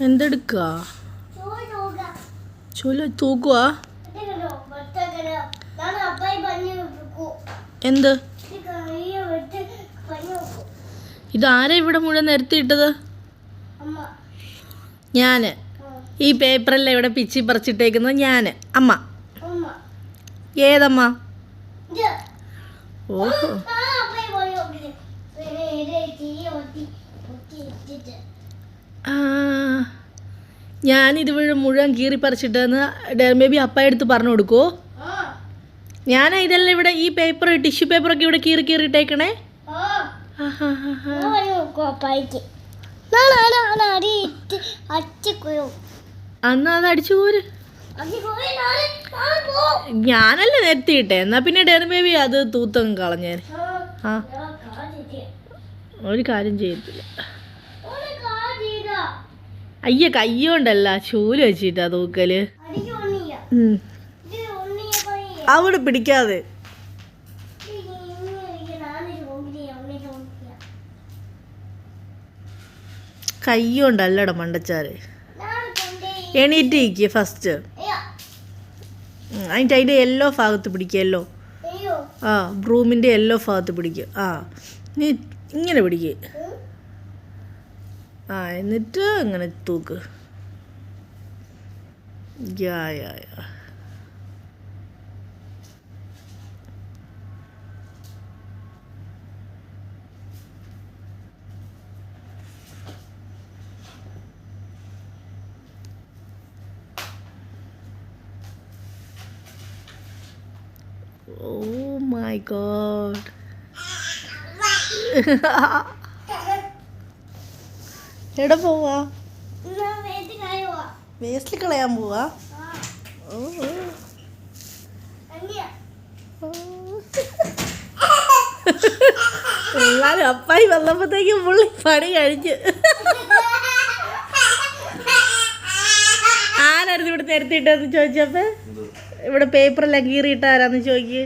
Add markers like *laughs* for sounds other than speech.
എന്തെടുക്കുക ചുല തൂക്കുക എന്ത്? ഇതാരാ ഇവിടെ മുഴുവൻ നിരത്തിയിട്ടത്? ഞാൻ ഈ പേപ്പറല്ല ഇവിടെ പിച്ചി പറിച്ചിട്ടേക്കുന്നത്? ഞാൻ അമ്മ. ഏതമ്മ? ഓഹോ. ഞാനിത് ഇത് മുഴുവൻ കീറി പറിച്ചിട്ടെന്ന് ബി അപ്പ എടുത്ത് പറഞ്ഞു കൊടുക്കുമോ ഞാൻ ഇതെല്ലാം ഇവിടെ ഈ പേപ്പർ ടിഷ്യൂ പേപ്പറൊക്കെ ഇവിടെ കീറി കീറിട്ടേക്കണേ അന്ന് അന്നാ അത് അടിച്ചു പോര് ഞാനല്ല നിരത്തിയിട്ടെ. എന്നാ പിന്നെ ഡെറി ബേബി അത് തൂത്തങ്ങ് കളഞ്ഞേ ആ ഒരു കാര്യം ചെയ്യത്തില്ല. അയ്യ കയ്യോണ്ടല്ല ചൂൽ വെച്ചിട്ടാ തൂക്കൽ. അവിടെ പിടിക്കാതെ. കയ്യോണ്ടല്ലട മണ്ടച്ചാറ് എണീറ്റ് ഇരിക്കുക ഫസ്റ്റ് അതിന്റെ അതിന്റെ യെല്ലോ ഭാഗത്ത് പിടിക്കുക യെല്ലോ ആ ബ്രൂമിന്റെ യെല്ലോ ഭാഗത്ത് പിടിക്കുക ആ നീ ഇങ്ങനെ പിടിക്കുക ആ എന്നിട്ട് അങ്ങനെ തൂക്ക് യാ യാ യാ ഓ മൈ ഗോഡ് എവിടെ പോവാ? വേസ്റ്റ് കളയാൻ പോവാ? എല്ലാരും *laughs* അപ്പായി വന്നപ്പോഴത്തേക്കും പുള്ളി പണി കഴിഞ്ഞ്. *laughs* ആരായിരുന്നു ഇവിടെ നിരത്തിയിട്ടെന്ന് ചോദിച്ചപ്പോ? ഇവിടെ പേപ്പറെല്ലാം കീറിയിട്ടാരാന്ന് ചോദിക്ക്.